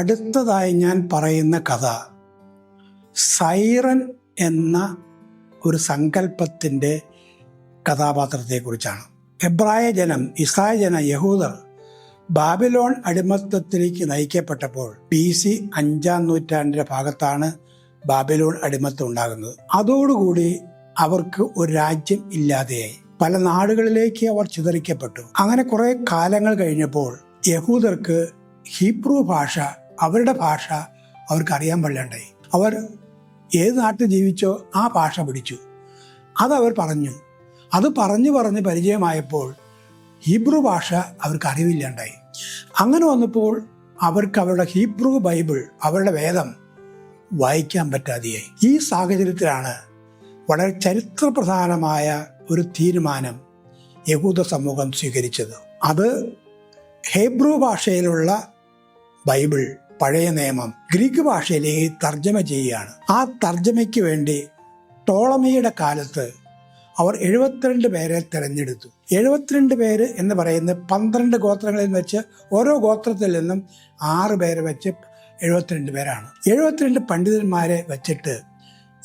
അടുത്തതായി ഞാൻ പറയുന്ന കഥ. സൈറൻ എന്ന ഒരു സങ്കല്പത്തിന്റെ കഥാപാത്രത്തെക്കുറിച്ചാണ്. എബ്രായ ജനം ഇസ്രായ ജന യഹൂദർ ബാബിലോൺ അടിമത്തത്തിലേക്ക് നയിക്കപ്പെട്ടപ്പോൾ ബി സി അഞ്ചാം നൂറ്റാണ്ടിന്റെ ഭാഗത്താണ് ബാബിലോൺ അടിമത്തം ഉണ്ടാകുന്നത്. അതോടുകൂടി അവർക്ക് ഒരു രാജ്യം ഇല്ലാതെയായി. പല നാടുകളിലേക്ക് അവർ ചിതറിക്കപ്പെട്ടു. അങ്ങനെ കുറേ കാലങ്ങൾ കഴിഞ്ഞപ്പോൾ യഹൂദർക്ക് ഹീബ്രു ഭാഷ അവരുടെ ഭാഷ അവർക്ക് അറിയാൻ പാടില്ലാണ്ടായി അവർ ഏത് നാട്ടിൽ ജീവിച്ചോ ആ ഭാഷ പിടിച്ചു. അതവർ പറഞ്ഞു. അത് പറഞ്ഞു പറഞ്ഞ് പരിചയമായപ്പോൾ ഹീബ്രു ഭാഷ അവർക്ക് അറിവില്ലാണ്ടായി. അങ്ങനെ വന്നപ്പോൾ അവർക്ക് അവരുടെ ഹീബ്രു ബൈബിൾ അവരുടെ വേദം വായിക്കാൻ പറ്റാതെയായി. ഈ സാഹചര്യത്തിലാണ് വളരെ ചരിത്രപ്രധാനമായ ഒരു തീരുമാനം യഹൂദ സമൂഹം സ്വീകരിച്ചത്. അത് ഹേബ്രു ഭാഷയിലുള്ള ബൈബിൾ പഴയ നിയമം ഗ്രീക്ക് ഭാഷയിലേക്ക് തർജമ ചെയ്യുകയാണ് ആ തർജമയ്ക്ക് വേണ്ടി ടോളമിയുടെ കാലത്ത് അവർ എഴുപത്തിരണ്ട് പേരെ തിരഞ്ഞെടുത്തു. എഴുപത്തിരണ്ട് പേര് എന്ന് പറയുന്നത് പന്ത്രണ്ട് ഗോത്രങ്ങളിൽ നിന്ന് വെച്ച് ഓരോ ഗോത്രത്തിൽ നിന്നും ആറ് പേരെ വെച്ച് എഴുപത്തിരണ്ട് പേരാണ്. എഴുപത്തിരണ്ട് പണ്ഡിതന്മാരെ വെച്ചിട്ട്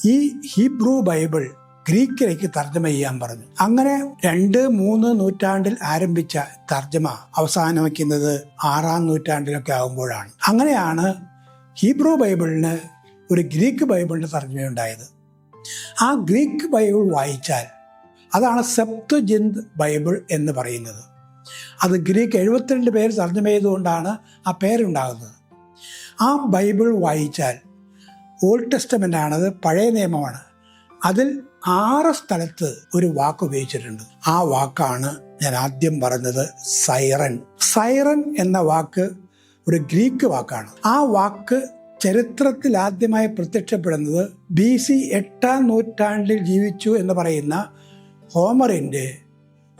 ഈ ഹീബ്രു ബൈബിൾ ഗ്രീക്കിലേക്ക് തർജമ ചെയ്യാൻ പറഞ്ഞു. അങ്ങനെ രണ്ട് മൂന്ന് നൂറ്റാണ്ടിൽ ആരംഭിച്ച തർജമ അവസാനിക്കുന്നത് ആറാം നൂറ്റാണ്ടിലൊക്കെ ആകുമ്പോഴാണ്. അങ്ങനെയാണ് ഹീബ്രു ബൈബിളിന് ഒരു ഗ്രീക്ക് ബൈബിളിന് തർജമയുണ്ടായത്. ആ ഗ്രീക്ക് ബൈബിൾ വായിച്ചാൽ അതാണ് സെപ്ത് ജിന്ദ് ബൈബിൾ എന്ന് പറയുന്നത്. അത് ഗ്രീക്ക് എഴുപത്തിരണ്ട് പേര് തർജമ ചെയ്തുകൊണ്ടാണ് ആ പേരുണ്ടാകുന്നത്. ആ ബൈബിൾ വായിച്ചാൽ ഓൾഡ് ടെസ്റ്റമെന്റ് ആണത് പഴയ നിയമമാണ്. അതിൽ ആറ് സ്ഥലത്ത് ഒരു വാക്ക് ഉപയോഗിച്ചിട്ടുണ്ട്. ആ വാക്കാണ് ഞാൻ ആദ്യം പറഞ്ഞത് സൈറൻ. സൈറൻ എന്ന വാക്ക് ഒരു ഗ്രീക്ക് വാക്കാണ്. ആ വാക്ക് ചരിത്രത്തിൽ ആദ്യമായി പ്രത്യക്ഷപ്പെടുന്നത് ബി സി എട്ടാം നൂറ്റാണ്ടിൽ ജീവിച്ചു എന്ന് പറയുന്ന ഹോമറിന്റെ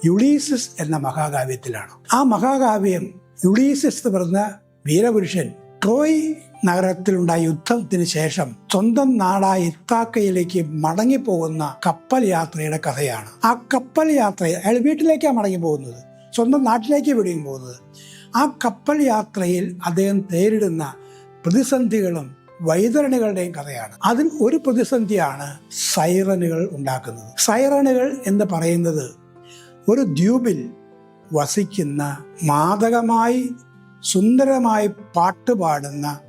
യുളീസിസ് എന്ന മഹാകാവ്യത്തിലാണ്. ആ മഹാകാവ്യം യുളീസിസ് എന്ന് പറഞ്ഞ വീരപുരുഷൻ ട്രോയ് നഗരത്തിലുണ്ടായ യുദ്ധത്തിന് ശേഷം സ്വന്തം നാടായ ഇത്താക്കയിലേക്ക് മടങ്ങിപ്പോകുന്ന കപ്പൽ യാത്രയുടെ കഥയാണ്. ആ കപ്പൽ യാത്ര അയാൾ വീട്ടിലേക്കാണ് മടങ്ങി പോകുന്നത്? സ്വന്തം നാട്ടിലേക്ക് വിടുകയും പോകുന്നത്? ആ കപ്പൽ യാത്രയിൽ അദ്ദേഹം നേരിടുന്ന പ്രതിസന്ധികളും വൈതരണികളുടെയും കഥയാണ്. അതിൽ ഒരു പ്രതിസന്ധിയാണ് സൈറനുകൾ ഉണ്ടാക്കുന്നത്. സൈറനുകൾ എന്ന് പറയുന്നത് ഒരു ദ്വീപിൽ വസിക്കുന്ന മാദകമായി സുന്ദരമായി പാട്ട് പാടുന്ന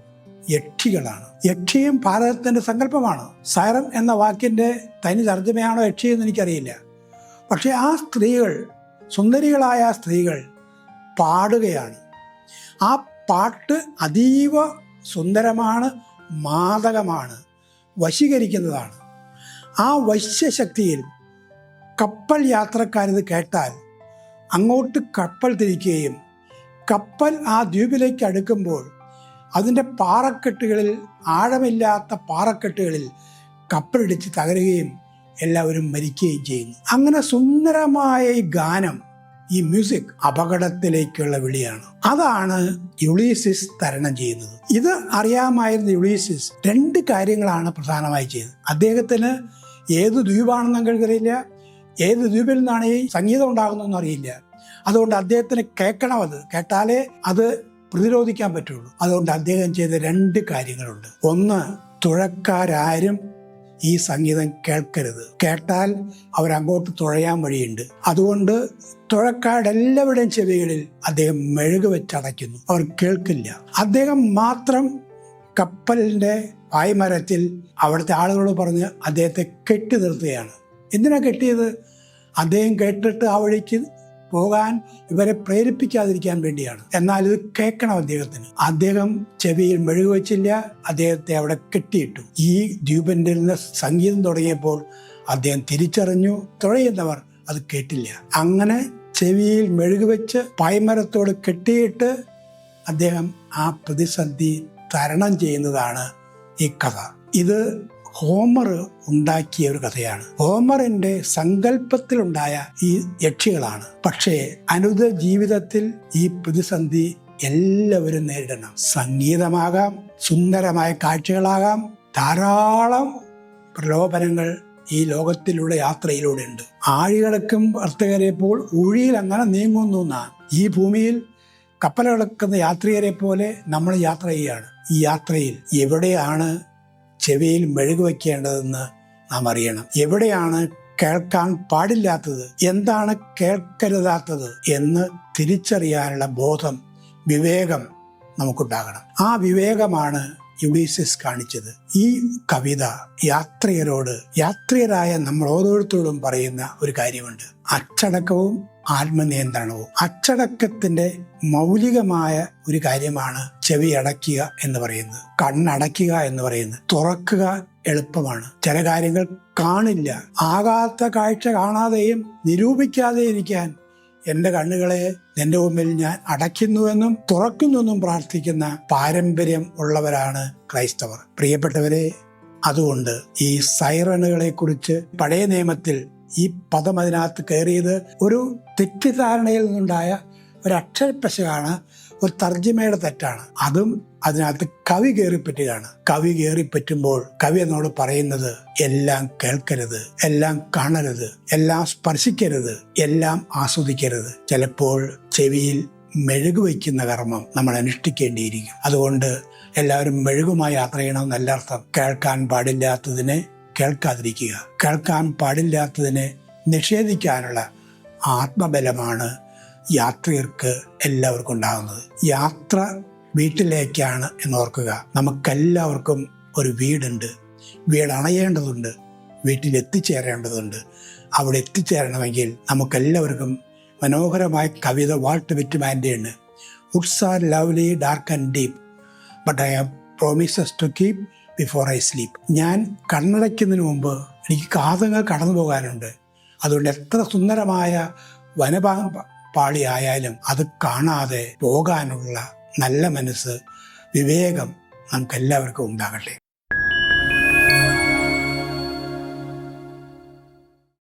യക്ഷികളാണ്. യക്ഷിയും ഭാരതത്തിന്റെ സങ്കല്പമാണ്. സൈറൻ എന്ന വാക്കിന്റെ തനി തർജമയാണോ യക്ഷി എന്ന് എനിക്കറിയില്ല. പക്ഷെ ആ സ്ത്രീകൾ സുന്ദരികളായ ആ സ്ത്രീകൾ പാടുകയാണ്. ആ പാട്ട് അതീവ സുന്ദരമാണ് മാതകമാണ് വശീകരിക്കുന്നതാണ്. ആ വശ്യശക്തിയിൽ കപ്പൽ യാത്രക്കാരിത് കേട്ടാൽ അങ്ങോട്ട് കപ്പൽ തിരിക്കുകയും കപ്പൽ ആ ദ്വീപിലേക്ക് അടുക്കുമ്പോൾ അതിന്റെ പാറക്കെട്ടുകളിൽ ആഴമില്ലാത്ത പാറക്കെട്ടുകളിൽ കപ്പലിടിച്ച് തകരുകയും എല്ലാവരും മരിക്കുകയും ചെയ്യുന്നു. അങ്ങനെ സുന്ദരമായ ഈ ഗാനം ഈ മ്യൂസിക് അപകടത്തിലേക്കുള്ള വിളിയാണ്. അതാണ് യുളീസിസ് തരണം ചെയ്യുന്നത്. ഇത് അറിയാമായിരുന്ന യുളീസിസ് രണ്ട് കാര്യങ്ങളാണ് പ്രധാനമായി ചെയ്തത്. അദ്ദേഹത്തിന് ഏത് ദ്വീപാണെന്നും കേൾക്കറിയില്ല ഏത് ദ്വീപിൽ നിന്നാണ് ഈ സംഗീതം ഉണ്ടാകുന്നതെന്നും അറിയില്ല. അതുകൊണ്ട് അദ്ദേഹത്തിന് കേൾക്കണം അത് കേട്ടാലേ അത് പ്രതിരോധിക്കാൻ പറ്റുള്ളൂ. അതുകൊണ്ട് അദ്ദേഹം ചെയ്ത രണ്ട് കാര്യങ്ങളുണ്ട്. ഒന്ന് തുഴക്കാരും ഈ സംഗീതം കേൾക്കരുത്. കേട്ടാൽ അവരങ്ങോട്ട് തുഴയാൻ വഴിയുണ്ട്. അതുകൊണ്ട് തുഴക്കാടെല്ലാവരുടെയും ചെവികളിൽ അദ്ദേഹം മെഴുക് വെച്ചടയ്ക്കുന്നു. അവർ കേൾക്കില്ല. അദ്ദേഹം മാത്രം കപ്പലിന്റെ പായ്മരത്തിൽ അവിടുത്തെ ആളുകളോട് പറഞ്ഞ് അദ്ദേഹത്തെ കെട്ടി നിർത്തുകയാണ്. എന്തിനാ കെട്ടിയത്? അദ്ദേഹം കേട്ടിട്ട് ആ വഴിക്ക് പോകാൻ ഇവരെ പ്രേരിപ്പിക്കാതിരിക്കാൻ വേണ്ടിയാണ്. എന്നാൽ ഇത് കേൾക്കണം അദ്ദേഹത്തിന്. അദ്ദേഹം ചെവിയിൽ മെഴുകു വെച്ചില്ല അദ്ദേഹത്തെ അവിടെ കെട്ടിയിട്ടു. ഈ ദ്വീപിന്റെ നിന്ന് സംഗീതം തുടങ്ങിയപ്പോൾ അദ്ദേഹം തിരിച്ചറിഞ്ഞു തുഴയുന്നവർ അത് കേട്ടില്ല. അങ്ങനെ ചെവിയിൽ മെഴുകുവെച്ച് പായ്മരത്തോട് കെട്ടിയിട്ട് അദ്ദേഹം ആ പ്രതിസന്ധി തരണം ചെയ്യുന്നതാണ് ഈ കഥ. ഇത് ഹോമർ ഉണ്ടാക്കിയ ഒരു കഥയാണ്. ഹോമറിന്റെ സങ്കല്പത്തിലുണ്ടായ ഈ യക്ഷികളാണ്. പക്ഷേ അനുദ ജീവിതത്തിൽ ഈ പ്രതിസന്ധി എല്ലാവരും നേരിടണം. സംഗീതമാകാം സുന്ദരമായ കാഴ്ചകളാകാം ധാരാളം പ്രലോഭനങ്ങൾ ഈ ലോകത്തിലൂടെ യാത്രയിലൂടെ ഉണ്ട് ആഴികളക്കും വർത്തകരെ പോൽ ഒഴിയിൽ അങ്ങനെ നീങ്ങുന്നു എന്നാണ് ഈ ഭൂമിയിൽ കപ്പലുകളക്കുന്ന യാത്രികരെ പോലെ നമ്മൾ യാത്ര ചെയ്യുകയാണ്. ഈ യാത്രയിൽ എവിടെയാണ് ചെവിയിൽ മെഴുകു വയ്ക്കേണ്ടതെന്ന് നാം അറിയണം. എവിടെയാണ് കേൾക്കാൻ പാടില്ലാത്തത്? എന്താണ് കേൾക്കരുതാത്തത്? എന്ന് തിരിച്ചറിയാനുള്ള ബോധം വിവേകം നമുക്കുണ്ടാകണം. ആ വിവേകമാണ് യുഡീസിസ് കാണിച്ചത്. ഈ കവിത യാത്രികരോട് യാത്രികരായ നമ്മൾ ഓരോരുത്തരോടും പറയുന്ന ഒരു കാര്യമുണ്ട്. അച്ചടക്കവും ആത്മനിയന്ത്രണവും. അച്ചടക്കത്തിന്റെ മൗലികമായ ഒരു കാര്യമാണ് ചെവി അടയ്ക്കുക എന്ന് പറയുന്നത്. കണ്ണടയ്ക്കുക എന്ന് പറയുന്നത്. തുറക്കുക എളുപ്പമാണ്. ചില കാര്യങ്ങൾ കാണില്ല. ആകാത്ത കാഴ്ച കാണാതെയും നിരൂപിക്കാതെ ഇരിക്കാൻ എന്റെ കണ്ണുകളെ നിന്റെ മുമ്പിൽ ഞാൻ അടയ്ക്കുന്നുവെന്നും തുറക്കുന്നുവെന്നും പ്രാർത്ഥിക്കുന്ന പാരമ്പര്യം ഉള്ളവരാണ് ക്രൈസ്തവർ. പ്രിയപ്പെട്ടവരെ അതുകൊണ്ട് ഈ സൈറണുകളെ കുറിച്ച് പഴയ നിയമത്തിൽ ഈ പദം അതിനകത്ത് കയറിയത് ഒരു തെറ്റിദ്ധാരണയിൽ നിന്നുണ്ടായ ഒരു അക്ഷരപ്പശകാണ് ഒരു തർജിമയുടെ തെറ്റാണ്. അതും അതിനകത്ത് കവി കയറിപ്പറ്റിയതാണ്. കവി കയറിപ്പറ്റുമ്പോൾ കവി എന്നോട് പറയുന്നത് എല്ലാം കേൾക്കരുത് എല്ലാം കാണരുത് എല്ലാം സ്പർശിക്കരുത് എല്ലാം ആസ്വദിക്കരുത്. ചിലപ്പോൾ ചെവിയിൽ മെഴുകു വയ്ക്കുന്ന കർമ്മം നമ്മൾ അനുഷ്ഠിക്കേണ്ടിയിരിക്കും. അതുകൊണ്ട് എല്ലാവരും മെഴുകുമായി യാത്ര ചെയ്യണമെന്നല്ല അർത്ഥം കേൾക്കാൻ പാടില്ലാത്തതിനെ കേൾക്കാതിരിക്കുക. കേൾക്കാൻ പാടില്ലാത്തതിനെ നിഷേധിക്കാനുള്ള ആത്മബലമാണ് യാത്രികർക്ക് എല്ലാവർക്കും ഉണ്ടാകുന്നത്. യാത്ര വീട്ടിലേക്കാണ് എന്ന് ഓർക്കുക നമുക്കെല്ലാവർക്കും ഒരു വീടുണ്ട്. വീട് അണയേണ്ടതുണ്ട്. വീട്ടിൽ എത്തിച്ചേരേണ്ടതുണ്ട് അവിടെ എത്തിച്ചേരണമെങ്കിൽ നമുക്കെല്ലാവർക്കും മനോഹരമായ കവിത വാൾട്ട് വിറ്റുമാന്റെ ഉണ്ട് woods are lovely dark and deep but I have promises to keep before I sleep ഞാൻ കണ്ണടയ്ക്കുന്നതിന് മുമ്പ് എനിക്ക് കാതങ്ങൾ കടന്നു പോകാനുണ്ട് അതുകൊണ്ട് എത്ര സുന്ദരമായ വനപാ പാളിയായാലും അത് കാണാതെ പോകാനുള്ള നല്ല മനസ്സ് വിവേകം നമുക്കെല്ലാവർക്കും ഉണ്ടാകട്ടെ.